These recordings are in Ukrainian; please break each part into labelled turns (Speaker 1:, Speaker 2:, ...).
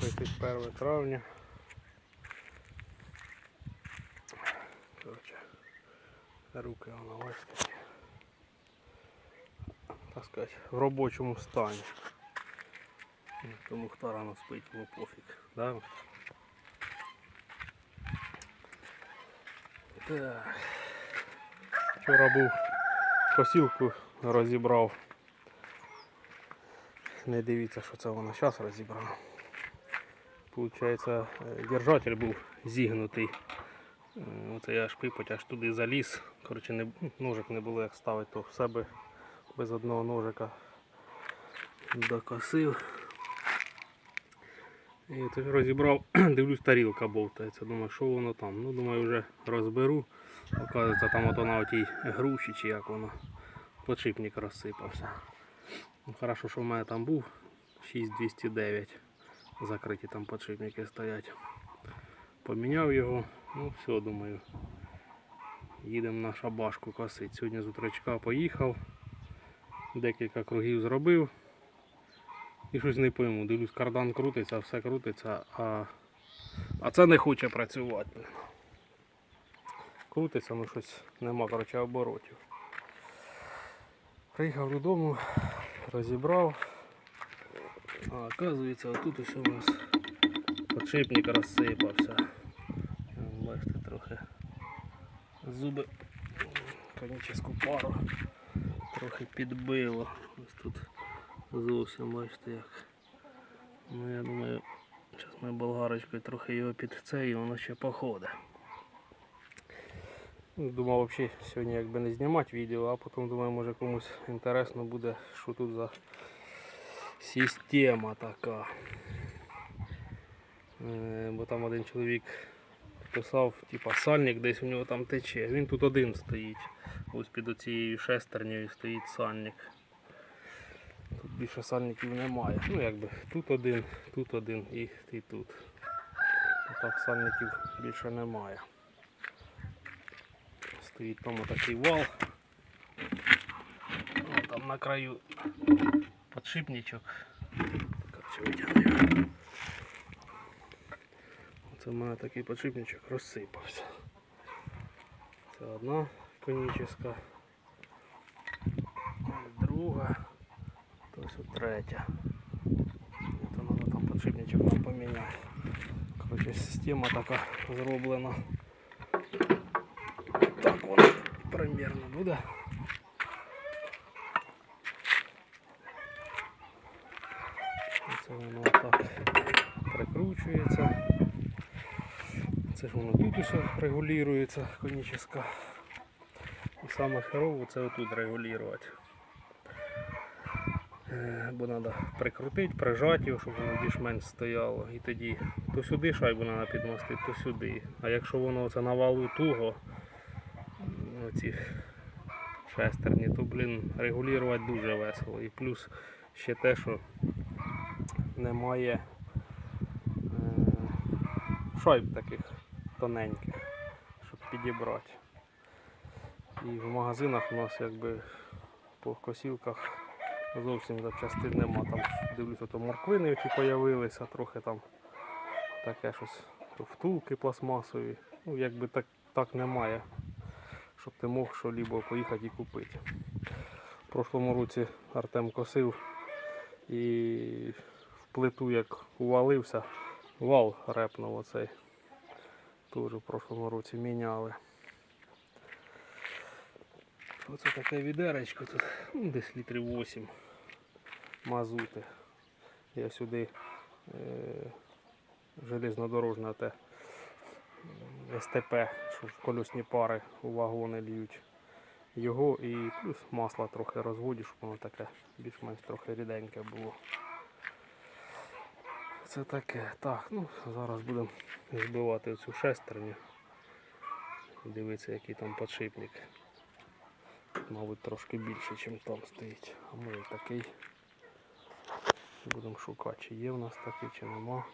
Speaker 1: 31 травня. Короче, руки воно бачите. які. Так сказати, в робочому стані. Ну, Тому хто рано спить, йому пофіг. Да? Так. Вчора був косілку розібрав. Не дивіться, що це вона зараз розібрана. Получається, е, держатель був зігнутий. Е, Оце я аж пипоть, аж туди заліз. Коротше, не, ножик не було як ставити, то в себе без одного ножика докосив. І то розібрав, дивлюсь, тарілка бовтається. Думаю, що воно там. Ну, думаю, вже розберу. Оказується, там ото на отій груші чи як воно. Подшипник розсипався. Ну, хорошо, що в мене там був 6209. Закриті там подшипники стоять. Поміняв його, ну все, думаю. Їдемо на шабашку косить. Сьогодні з утречка поїхав. Декілька кругів зробив. І щось не пойму. Дивлюсь, кардан крутиться, все крутиться, а, а це не хоче працювати. Крутиться, ну щось нема коротше, оборотів. Приїхав додому, розібрав. А оказується, отут ось у нас подшипник розсипався. Бачите, трохи зуби конічну пару трохи підбило. Ось тут зовсім бачите як. Ну я думаю, зараз ми болгарочкою трохи його під це і воно ще походить. Думав взагалі сьогодні якби не знімати відео, а потім думаю, може комусь інтересно буде, що тут за система така. Е, Бо там один чоловік писав, типа сальник десь у нього там тече. Він тут один стоїть. Ось під оцією шестернею стоїть сальник. Тут більше сальників немає. Ну якби тут один, тут один і, і тут. А так сальників більше немає. Стоїть там такий вал. Там на краю подшипничок. Короче, витягну його. Оце в мене такий подшипничок розсипався. Це одна коніческа. Друга. То ось от третя. Це треба там подшипничок нам поміняти. Короче, система така зроблена. Так воно примерно буде. Це воно так прикручується. Це ж воно тут усе регулюється, коніческа. І саме херово це отут регулювати. Е, Бо треба прикрутити, прижати його, щоб воно більш-менш стояло. І тоді то сюди шайбу треба підмостити, то сюди. А якщо воно це на валу туго, оці шестерні, то блін, регулювати дуже весело. І плюс ще те, що немає е, шайб таких тоненьких, щоб підібрати. І в магазинах у нас якби по косілках зовсім запчастин нема. Там дивлюся, то морквини які появилися, трохи там таке щось, то втулки пластмасові. Ну, якби так, так немає, щоб ти мог що-либо поїхати і купити. В прошлому році Артем косив і плиту як увалився, вал репнув оцей. Теж в прошлому році міняли. Оце таке відеречко тут, ну, десь літрів 8 мазути. Я сюди е, железнодорожне те СТП, що в колесні пари у вагони льють. Його і плюс масло трохи розводю, щоб воно таке більш-менш трохи ріденьке було. Це таке. Так, ну зараз будемо збивати цю шестерню. Дивитися, який там подшипник. Мабуть, трошки більше, ніж там стоїть. А може і такий. Будемо шукати, чи є в нас такий, чи нема.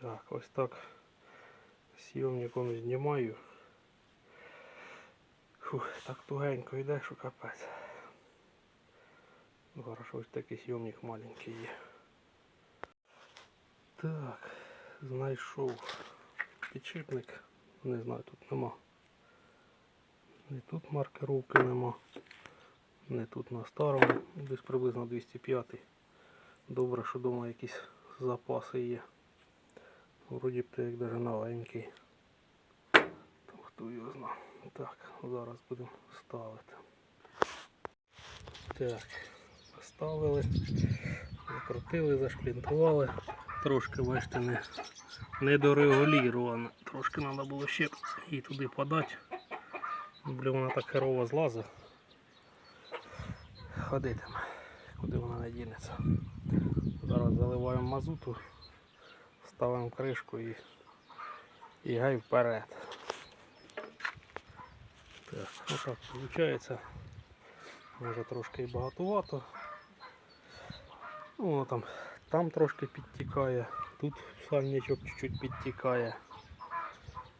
Speaker 1: Так, ось так. Сйомником знімаю. Фух, так тугенько йде, що капець. Хорошо, ось такий сйомник маленький є. Так, знайшов підшипник. Не знаю, тут нема. Не тут маркировки нема. Не тут на старому, десь приблизно 205. Добре, що вдома якісь запаси є. Вроді б то як даже новенький. Там хто його зна. Так, зараз будемо ставити. Так, ставили, закрутили, зашплінтували. Трошки, бачите, не, не дорегуліровано. Трошки треба було ще її туди подати. Блін, вона так херово злазить. Ходитиме, куди вона не дінеться. Зараз заливаємо мазуту, ставимо кришку і, і гай вперед. Так, отак виходить. Може трошки і багатувато. Ну, воно там, там трошки підтікає, тут сальничок чуть-чуть підтікає.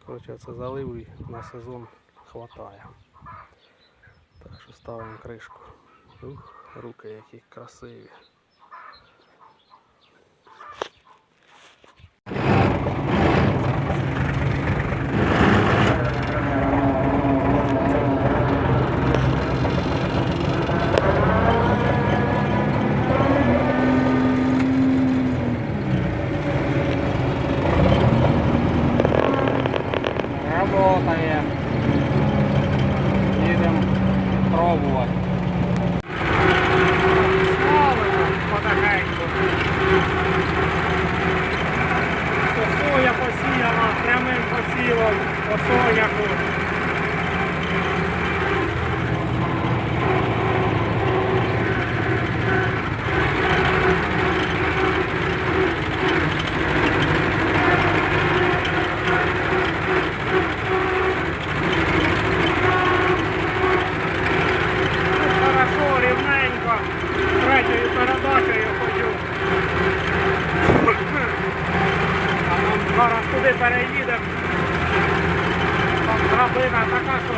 Speaker 1: Коротше, це заливи на сезон хватає. Так що ставимо кришку. Ух, руки які красиві. Переїдемо. Там драбина така, що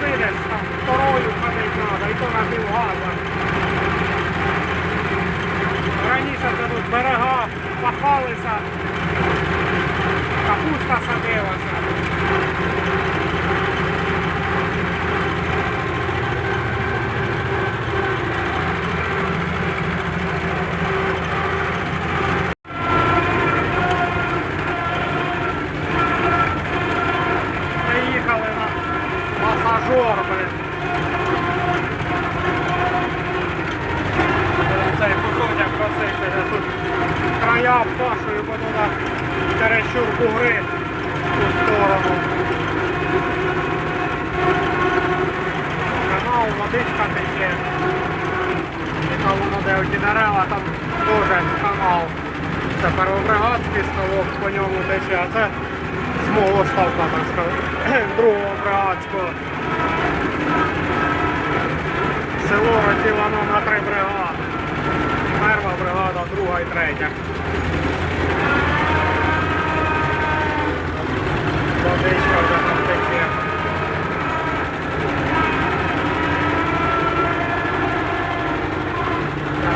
Speaker 1: сидиш, там второю ходить треба, і то на півгаза. Раніше це тут берега пахалися, капуста садилася. Приїхали на масажор, блин. Будемо Цей кусочок просити, я тут края обпашую, бо туди чересчур бугри в ту сторону. Канал, водичка тече. Яка воно де оті дерева, там теж канал. Це первобригадський ставок по ньому тече, а це з мого ставка, так сказати, другого бриgadського. Село розділено на три бригади. Перша бригада, друга і третя. Водичка вже там тече.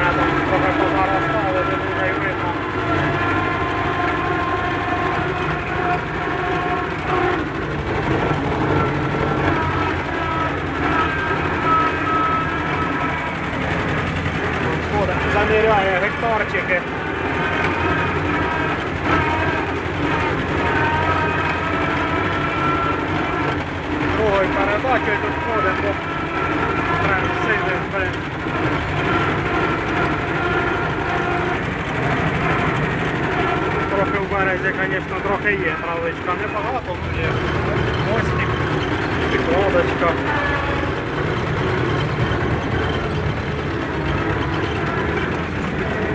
Speaker 1: Рядом трохи позаростало, не дуже й видно. Ходить, заміряє гектарчики. Другою передачею тут ходить, бо прям сильний, блин. Трохи звісно, трохи є травичка. Небагато, ну є. Мостик, підкладочка.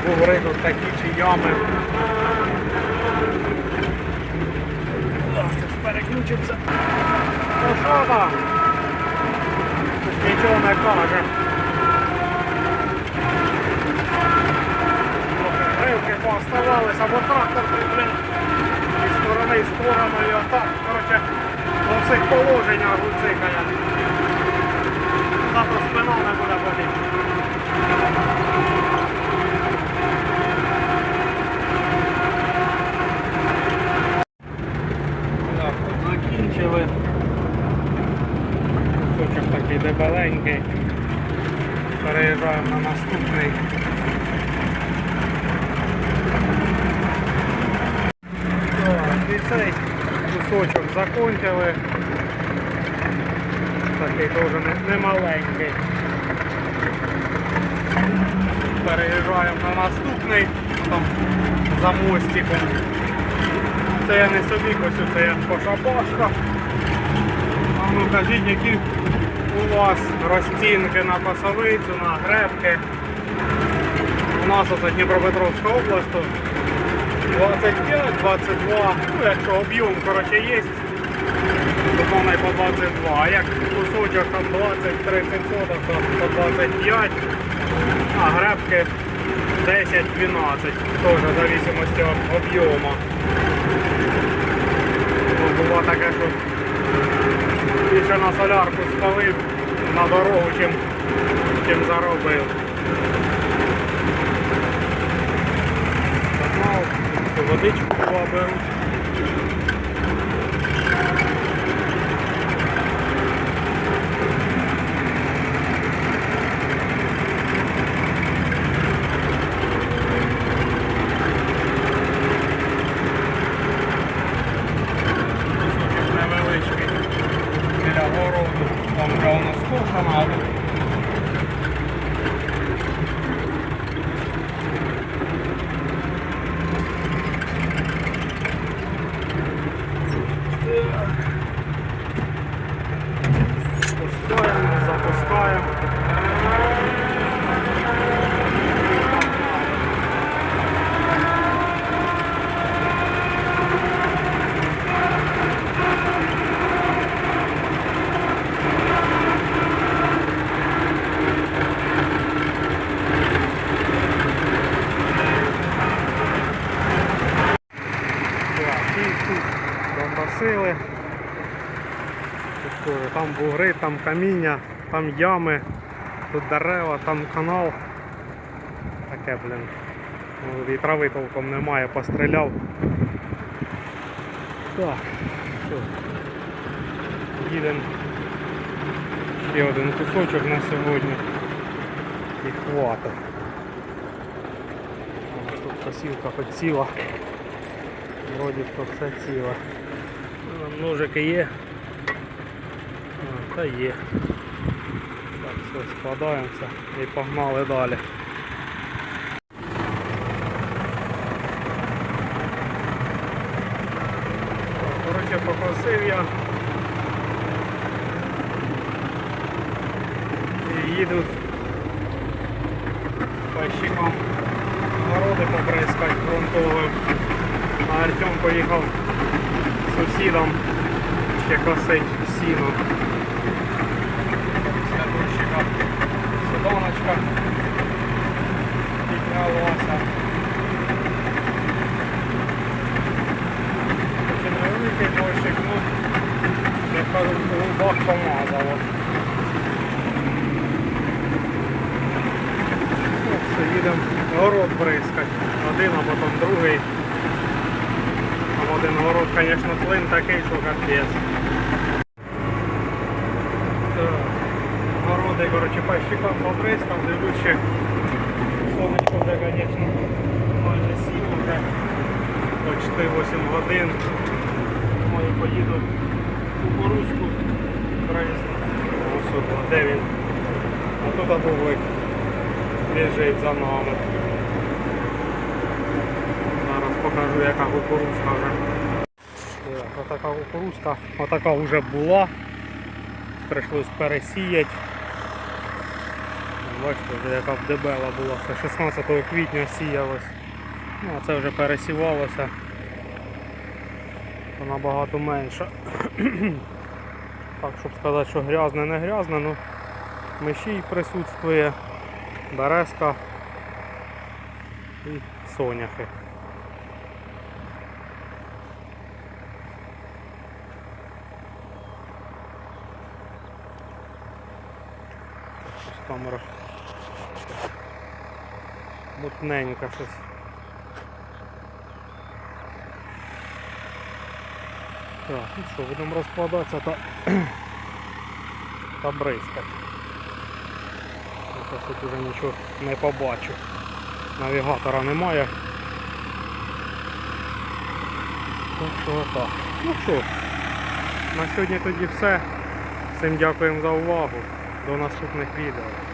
Speaker 1: Бугри тут такі чи ями. Переключиться. Ну що там? Нічого не каже. Трохи гривки пооставалися, бо трактор блін, сторони сторону і отак. Коротше, у всіх положеннях гуцикає. Зато спина не буде боліти. Закінчили. Кусочок такий дебеленький. Переїжджаємо на наступний. Цей кусочок закончили. Такий теж не, не. Переїжджаємо на наступний, там за мостиком. Це я не собі косю, це я пошапашка. А ну кажіть, які у вас розцінки на пасовицю, на гребки. У нас оце Дніпропетровська область, тут 25, 22, ну якщо об'єм коротше є, і по 22, а як кусочок там 20-30 соток, то по 25, а гребки 10-12, теж в зависимості від об'єму. Було таке, що більше на солярку спалив на дорогу, чим, чим заробив. Водичку була беру. Кусочок невеличкий біля городу, там вже воно скошено, а тут Пускаємо, запускаємо. Так, і тут бомбасили. Тут теж Там бугри, там каміння, там ями, тут дерева, там канал. Таке, блін. Ну, І трави толком немає, постріляв. Так, що. Їдемо ще один кусочок на сьогодні. І хватить. Тут косілка хоч ціла. Вроді то все ціле. Ну, Ножики є. Та є. Так, все, складаємося і погнали далі. Коротше, попросив я. І їду пайщиком городи поприскати фронтовим. А Артем поїхав сусідом ще косить сіно. Після дощика судоночка піднялася. Чи невеликий дощик, ну, як кажуть, глибок помазало. Ну, все, їдемо город бризкать. Один, а потім другий. Там один город, звісно, клин такий, що капець. Так. Городи, коротше, пащиком побризкав, дивлюсь ще сонечко вже, звісно, майже сів вже почти 8 годин. І поїду кукурузку. Ось тут, де він? А тут бублик біжить за нами. Зараз покажу, яка кукурузка вже. Так, отака кукурузка, отака вже була. Прийшлось пересіяти. Бачите, вже яка б дебела була. Це 16 квітня сіялось. Ну, а це вже пересівалося. То набагато менше. так, щоб сказати, що грязне, не грязне, ну мишій присутствує, березка і соняхи. Камера мутненька щось. Так, ну що, будемо розкладатися та, та бризкати. Зараз тут вже нічого не побачу. Навігатора немає. Так що так. Ну що, на сьогодні тоді все. Всім дякуємо за увагу. До наступних відео.